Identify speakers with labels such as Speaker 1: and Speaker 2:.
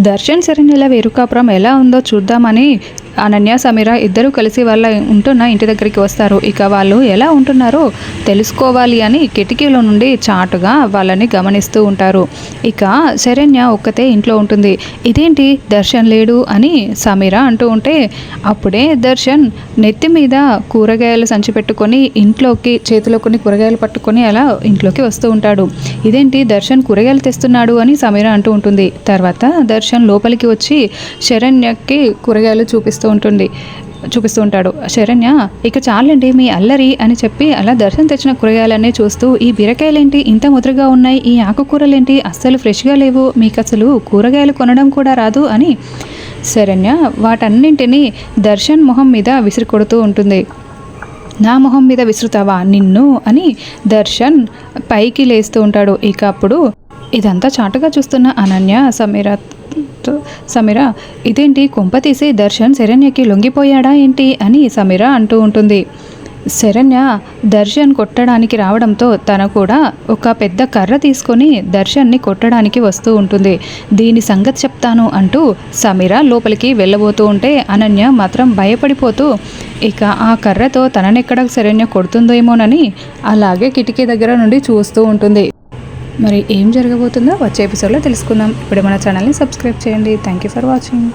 Speaker 1: దర్శన్ శరణ్యల వేరుకాపురం ఎలా ఉందో చూద్దామని అనన్య సమీర ఇద్దరు కలిసి వాళ్ళ ఉంటున్న ఇంటి దగ్గరికి వస్తారు. ఇక వాళ్ళు ఎలా ఉంటున్నారో తెలుసుకోవాలి అని కిటికీలో నుండి చాటుగా వాళ్ళని గమనిస్తూ ఉంటారు. ఇక శరణ్య ఒక్కతే ఇంట్లో ఉంటుంది. ఇదేంటి? దర్శన్ లేడు? అని సమీర అంటూ ఉంటే అప్పుడే దర్శన్ నెత్తి మీద కూరగాయలు సంచి పెట్టుకొని ఇంట్లోకి చేతిలో కొన్ని కూరగాయలు పట్టుకొని అలా ఇంట్లోకి వస్తూ ఉంటాడు. ఇదేంటి? దర్శన్ కూరగాయలు తెస్తున్నాడు? అని సమీర అంటూ ఉంటుంది. తర్వాత దర్శన్ లోపలికి వచ్చి శరణ్యకి కూరగాయలు చూపిస్తూ చూపిస్తూ ఉంటుంది. చూపిస్తూ ఉంటాడు. శరణ్య ఇక చాలండి మీ అల్లరి అని చెప్పి అలా దర్శనం తెచ్చిన కూరగాయలన్నీ చూస్తూ ఈ బీరకాయలేంటి? ఇంత ముదురుగా ఉన్నాయి. ఈ ఆకుకూరలేంటి? అస్సలు ఫ్రెష్గా లేవు. మీకు అసలు కూరగాయలు కొనడం కూడా రాదు అని శరణ్య వాటన్నింటినీ దర్శన్ మొహం మీద విసిరి కొడుతూ ఉంటుంది. నా మొహం మీద విసురుతావా నిన్ను? అని దర్శన్ పైకి లేస్తూ ఉంటాడు. ఇక అప్పుడు ఇదంతా చాటుగా చూస్తున్న అనన్య సమీర సమీర ఇదేంటి కుంప తీసి దర్శన్ శరణ్యకి లొంగిపోయాడా ఏంటి అని సమీర అంటూ ఉంటుంది. శరణ్య దర్శన్ కొట్టడానికి రావడంతో తన కూడా ఒక పెద్ద కర్ర తీసుకొని దర్శన్ని కొట్టడానికి వస్తూ ఉంటుంది. దీని సంగతి చెప్తాను అంటూ సమీర లోపలికి వెళ్ళబోతూ ఉంటే అనన్య మాత్రం భయపడిపోతూ ఇక ఆ కర్రతో తననెక్కడ శరణ్య కొడుతుందేమోనని అలాగే కిటికీ దగ్గర నుండి చూస్తూ ఉంటుంది. మరి ఏం జరగబోతుందో వచ్చే ఎపిసోడ్లో తెలుసుకుందాం. ఇప్పుడు మన ఛానల్ని సబ్స్క్రైబ్ చేయండి. Thank you for watching